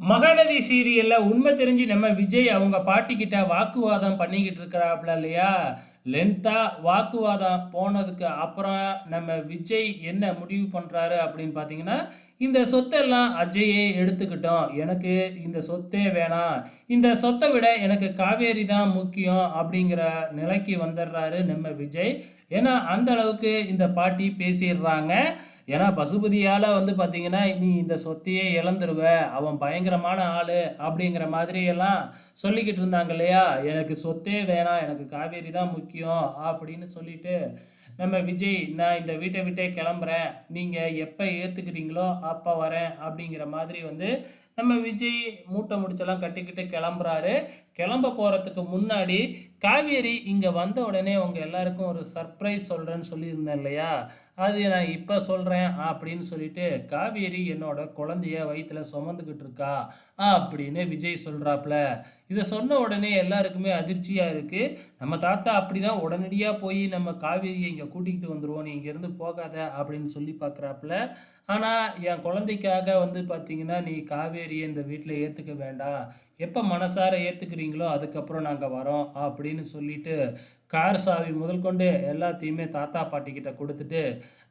மகாநதி சீரியலில் உண்மை தெரிஞ்சு நம்ம விஜய் அவங்க பாட்டிக்கிட்ட வாக்குவாதம் பண்ணிக்கிட்டு இருக்கிறாப்புல இல்லையா? லென்த்தாக வாக்குவாதம் போனதுக்கு அப்புறம் நம்ம விஜய் என்ன முடிவு பண்ணுறாரு அப்படின்னு பார்த்தீங்கன்னா இந்த சொத்தெல்லாம் அஜயே எடுத்துக்கிட்டோம். எனக்கு இந்த சொத்தே வேணாம். இந்த சொத்தை விட எனக்கு காவேரி தான் முக்கியம் அப்படிங்கிற நிலைக்கு வந்துடுறாரு நம்ம விஜய். ஏன்னா அந்த அளவுக்கு இந்த பாட்டி பேசிடுறாங்க. ஏன்னா பசுபதியால் வந்து பார்த்தீங்கன்னா நீ இந்த சொத்தையே இழந்துருவ அவன் பயங்கரமான ஆள் அப்படிங்கிற மாதிரி எல்லாம் சொல்லிக்கிட்டு இருந்தாங்க இல்லையா? எனக்கு சொத்தே வேணாம் எனக்கு காவேரி தான் முக்கியம் அப்படின்னு சொல்லிட்டு நம்ம விஜய் நான் இந்த வீட்டை விட்டே கிளம்புறேன். நீங்கள் எப்போ ஏற்றுக்கிறீங்களோ அப்போ வரேன் அப்படிங்கிற மாதிரி வந்து நம்ம விஜய் மூட்டை முடிச்செல்லாம் கட்டிக்கிட்டு கிளம்புறாரு. கிளம்ப போகிறதுக்கு முன்னாடி காவேரி இங்கே வந்த உடனே உங்கள் எல்லாருக்கும் ஒரு சர்ப்ரைஸ் சொல்கிறேன்னு சொல்லியிருந்தேன் இல்லையா? அது நான் இப்போ சொல்கிறேன் அப்படின்னு சொல்லிட்டு காவேரி என்னோட குழந்தைய வயிற்றுல சுமந்துக்கிட்டு இருக்கா அப்படின்னு விஜய் சொல்கிறாப்புல இதை சொன்ன உடனே எல்லாருக்குமே அதிர்ச்சியாக இருக்குது நம்ம தாத்தா அப்படின்னா உடனடியாக போய் நம்ம காவேரியை இங்கே கூட்டிகிட்டு வந்துடுவோம் நீ இங்கேருந்து போகாத அப்படின்னு சொல்லி பார்க்குறாப்புல ஆனால் என் குழந்தைக்காக வந்து பார்த்தீங்கன்னா நீ காவேரி காவேரியை இந்த வீட்டில் ஏற்றுக்க வேண்டாம் எப்போ மனசார ஏற்றுக்கிறீங்களோ அதுக்கப்புறம் நாங்கள் வரோம் அப்படின்னு சொல்லிட்டு கார் சாவி முதல் கொண்டு எல்லாத்தையுமே தாத்தா பாட்டிக்கிட்ட கொடுத்துட்டு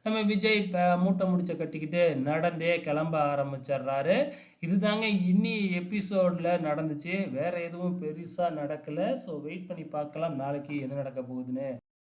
நம்ம விஜய் இப்போ மூட்டை முடிச்ச கட்டிக்கிட்டு நடந்தே கிளம்ப ஆரம்பிச்சிடுறாரு. இதுதாங்க இன்னி எபிசோடில் நடந்துச்சு. வேறு எதுவும் பெருசாக நடக்கலை. ஸோ வெயிட் பண்ணி பார்க்கலாம். நாளைக்கு என்ன நடக்க போகுதுன்னு.